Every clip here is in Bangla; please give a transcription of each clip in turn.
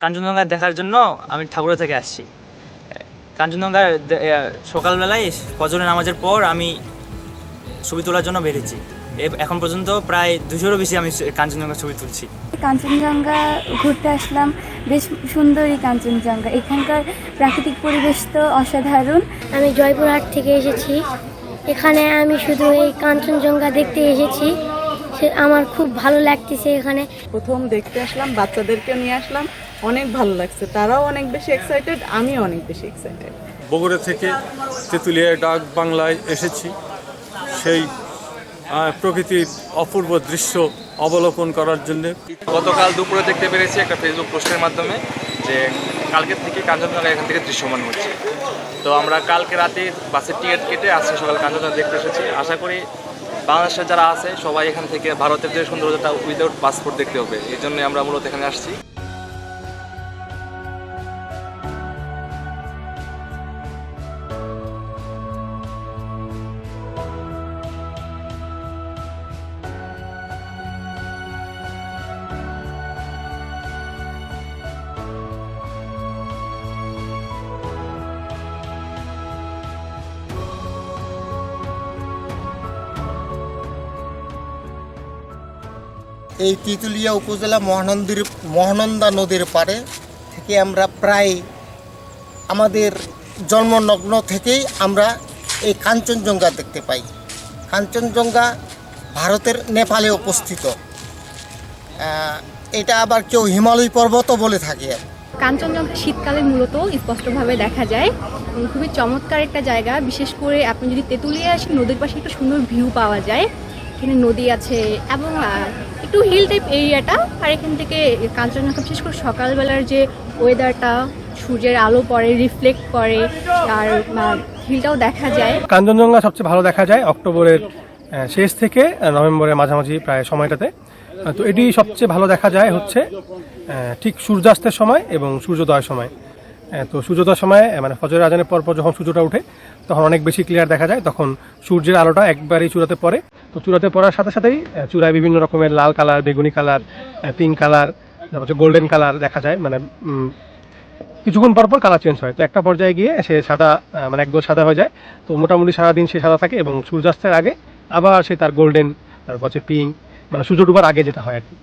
কাঞ্চনজঙ্ঘা দেখার জন্য আমি ঠাকুরা থেকে আসছি। কাঞ্চনজঙ্ঘা সকালবেলায় ফজরের নামাজের পর আমি ছবি তোলার জন্য বেরিয়েছি। এ- এখন পর্যন্ত প্রায় দুশোরও বেশি আমি কাঞ্চনজঙ্ঘা ছবি তুলছি। কাঞ্চনজঙ্ঘা ঘুরতে আসলাম। বেশ সুন্দরই কাঞ্চনজঙ্ঘা এখানকার প্রাকৃতিক পরিবেশ তো অসাধারণ। আমি জয়পুরহাট থেকে এসেছি। এখানে আমি শুধু এই কাঞ্চনজঙ্ঘা দেখতে এসেছি। আমার খুব ভালো লাগতেছে এখানে। প্রথম দেখতে আসলাম বাচ্চাদেরকে নিয়ে আসলাম অনেক ভালো লাগছে। তারাও অনেক বেশি এক্সাইটেড আমিও অনেক বেশি এক্সাইটেড বগুড়া থেকে তেঁতুলিয়া ডাক বাংলায় এসেছি। সেই প্রকৃতির অপূর্ব দৃশ্য অবলোকন করার জন্যে। গতকাল দুপুরে দেখতে পেরেছি একটা ফেসবুক পোস্টের মাধ্যমে যে কালকে থেকে কাঞ্চনজঙ্ঘা এখান থেকে দৃশ্যমান হচ্ছে। তো আমরা কালকে রাতে বাসের টিকিট কেটে আজকে সকালে কাঞ্চনজঙ্ঘা দেখতে এসেছি। আশা করি বাংলাদেশের যারা আছে, সবাই এখান থেকে ভারতের যে সৌন্দর্যটা উইদাউট পাসপোর্ট দেখতে হবে। এই জন্য আমরা মূলত এখানে আসছি। এই তিতুলিয়া উপজেলা মহানন্দীর মহানন্দা নদীর পাড়ে থেকে আমরা প্রায় আমাদের জন্মনগ্ন থেকেই আমরা এই কাঞ্চনজঙ্ঘা দেখতে পাই। কাঞ্চনজঙ্ঘা ভারতের নেপালে অবস্থিত। এটা আবার কেউ হিমালয় পর্বতও বলে থাকে। কাঞ্চনজঙ্ঘা শীতকালে মূলত স্পষ্টভাবে দেখা যায়। খুবই চমৎকার একটা জায়গা। বিশেষ করে আপনি যদি তেঁতুলিয়া আসেন, নদীর পাশে একটা সুন্দর ভিউ পাওয়া যায়। এখানে নদী আছে এবং একটু হিল টাইপ এরিয়াটা আর এখান থেকে কাঞ্চনজঙ্ঘা বিশেষ করে সকালবেলার যে ওয়েদারটা সূর্যের আলো পড়ে রিফ্লেক্ট করে, আর হিলটাও দেখা যায়। কাঞ্চনজঙ্ঘা সবচেয়ে ভালো দেখা যায় অক্টোবরের শেষ থেকে নভেম্বরের মাঝামাঝি প্রায় সময়টাতে। তো এটি সবচেয়ে ভালো দেখা যায় হচ্ছে ঠিক সূর্যাস্তের সময় এবং সূর্যোদয়ের সময়। তো সূর্যোদয়ের সময় মানে ফজরের আজানের পর পর যখন সূর্যটা ওঠে তখন অনেক বেশি ক্লিয়ার দেখা যায়, তখন সূর্যের আলোটা একবারেই চূড়াতে পড়ে। তো চূড়াতে পড়ার সাথে সাথেই চূড়ায় বিভিন্ন রকমের লাল কালার বেগুনি কালার পিঙ্ক কালার তারপর হচ্ছে গোল্ডেন কালার দেখা যায় মানে কিছুক্ষণ পর পর কালার চেঞ্জ হয়। তো একটা পর্যায়ে গিয়ে সে সাদা মানে একদম সাদা হয়ে যায়। তো মোটামুটি সারাদিন সে সাদা থাকে এবং সূর্যাস্তের আগে আবার সে তার গোল্ডেন তারপর হচ্ছে পিঙ্ক মানে সূর্য ডুবার আগে যেটা হয় আর কি।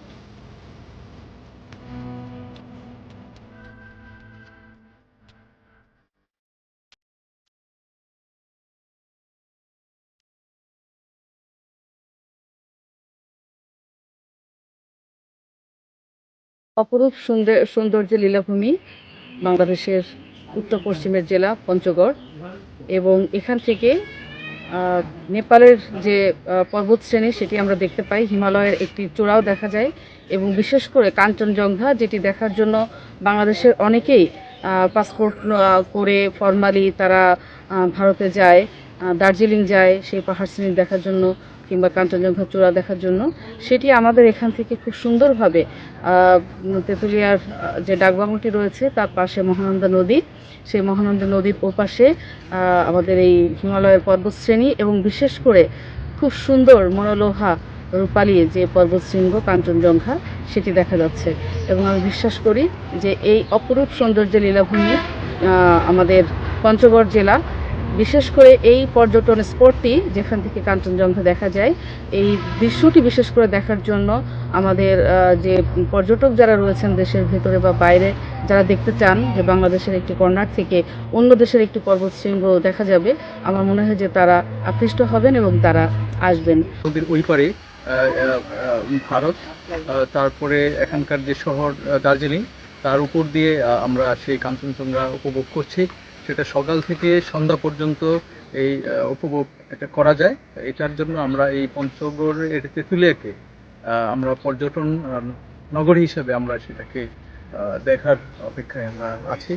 অপরূপ সুন্দর, সৌন্দর্য লীলাভূমি বাংলাদেশের উত্তর পশ্চিমের জেলা পঞ্চগড় এবং এখান থেকে নেপালের যে পর্বতশ্রেণী সেটি আমরা দেখতে পাই। হিমালয়ের একটি চূড়াও দেখা যায় এবং বিশেষ করে কাঞ্চনজঙ্ঘা, যেটি দেখার জন্য বাংলাদেশের অনেকেই পাসপোর্ট করে ফর্মালি তারা ভারতে যায় দার্জিলিং যায়, সেই পাহাড় শ্রেণি দেখার জন্য কিংবা কাঞ্চনজঙ্ঘা চূড়া দেখার জন্য, সেটি আমাদের এখান থেকে খুব সুন্দরভাবে তেঁতুলিয়ার যে ডাকবাংলাটি রয়েছে, তার পাশে মহানন্দা নদী। সেই মহানন্দা নদীর ওপাশে আমাদের এই হিমালয়ের পর্বতশ্রেণী এবং বিশেষ করে খুব সুন্দর মনোলোহা রূপালী যে পর্বতশৃঙ্গ কাঞ্চনজঙ্ঘা, সেটি দেখা যাচ্ছে। এবং আমি বিশ্বাস করি যে এই অপরূপ সৌন্দর্য লীলাভূমি আমাদের পঞ্চগড় জেলা বিশেষ করে এই পর্যটন স্পটটি যেখান থেকে কাঞ্চনজঙ্ঘা দেখা যায়, এই দৃশ্যটি বিশেষ করে দেখার জন্য আমাদের যে পর্যটক যারা রয়েছেন দেশের ভেতরে বা বাইরে, যারা দেখতে চান যে বাংলাদেশের একটি কর্নার থেকে অন্য দেশের একটি পর্বতশৃঙ্গ দেখা যাবে, আমার মনে হয় যে তারা আকৃষ্ট হবেন এবং তারা আসবেন। নদীর ওই পারে ভারত তারপরে এখানকার যে শহর দার্জিলিং, তার উপর দিয়ে আমরা সেই কাঞ্চনজঙ্ঘা উপভোগ করছি। সেটা সকাল থেকে সন্ধ্যা পর্যন্ত এই উপভোগ এটা করা যায়। এটার জন্য আমরা এই পঞ্চগড়ের তেঁতুলিয়াকে আমরা পর্যটন নগরী হিসেবে আমরা সেটাকে দেখার অপেক্ষায় আমরা আছি।